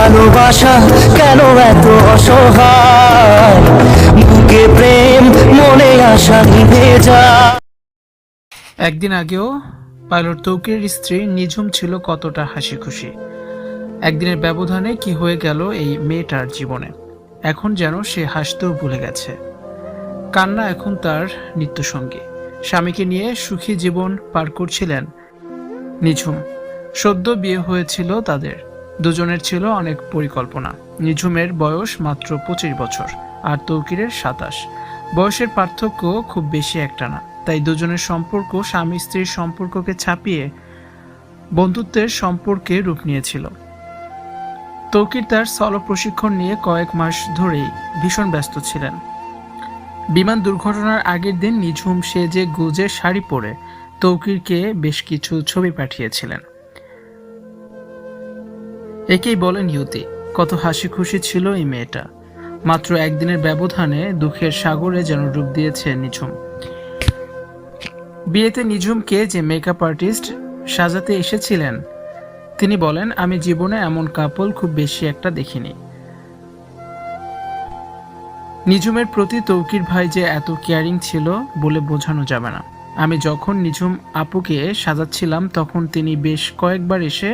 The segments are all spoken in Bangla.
ভালোবাসা কেন এত অসহায়? বুকে প্রেম, মনে আশা নিভে যায়। একদিন আগেও পাইলট তৌকির স্ত্রী নিঝুম ছিল কতটা হাসি খুশি একদিনের ব্যবধানে কি হয়ে গেল এই মেয়েটার জীবনে? এখন যেন সে হাসতেও ভুলে গেছে। কান্না এখন তার নিত্যসঙ্গী। স্বামীকে নিয়ে সুখী জীবন পার করছিলেন নিঝুম। সদ্য বিয়ে হয়েছিল তাদের। দুজনের ছিল অনেক পরিকল্পনা। নিঝুমের বয়স মাত্র পঁচিশ বছর, আর তৌকিরের সাতাশ। বয়সের পার্থক্য খুব বেশি একটা না, তাই দুজনের সম্পর্ক স্বামী স্ত্রীর সম্পর্ককে ছাপিয়ে বন্ধুত্বের সম্পর্কে রূপ নিয়েছিল। তৌকির তার সল প্রশিক্ষণ নিয়ে কয়েক মাস ধরেই ভীষণ ব্যস্ত ছিলেন। বিমান দুর্ঘটনার আগের দিন নিঝুম সেজে গুজে শাড়ি পরে তৌকিরকে বেশ কিছু ছবি পাঠিয়েছিলেন। একেই বলেন ইউতি কত হাসি খুশি ছিল এই মেয়েটা। মাত্র একদিনের ব্যবধানে দুঃখের সাগরে যেন ডুব দিয়েছে নিঝুম। বিয়েতে নিঝুমকে যে মেকআপ আর্টিস্ট সাজাতে এসেছিলেন, তিনি বলেন, আমি জীবনে এমন কাপল খুব বেশি একটা দেখিনি। নিঝুমের প্রতি তৌকির ভাই যে এত কেয়ারিং ছিল বলে বোঝানো যাবে না। আমি যখন নিঝুম আপুকে সাজাচ্ছিলাম, তখন তিনি বেশ কয়েকবার এসে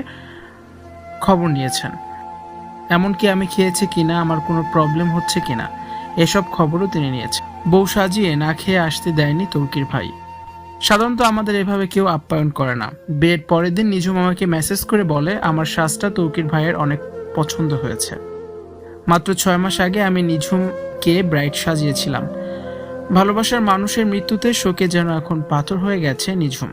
খবর নিয়েছেন। এমনকি আমি খেয়েছি কিনা, আমার কোনো প্রবলেম হচ্ছে কিনা, এসব খবরও তিনি নিয়েছেন। বউ সাজিয়ে না খেয়ে আসতে দেয়নি তৌকির ভাই। সাধারণত আমাদের এভাবে কেউ আপ্যায়ন করে না। বিয়ের পরের দিন নিঝুম আমাকে মেসেজ করে বলে, আমার শ্বাসটা তৌকির ভাইয়ের অনেক পছন্দ হয়েছে। মাত্র ছয় মাস আগে আমি নিঝুমকে ব্রাইট সাজিয়েছিলাম। ভালোবাসার মানুষের মৃত্যুতে শোকে যেন এখন পাথর হয়ে গেছে নিঝুম।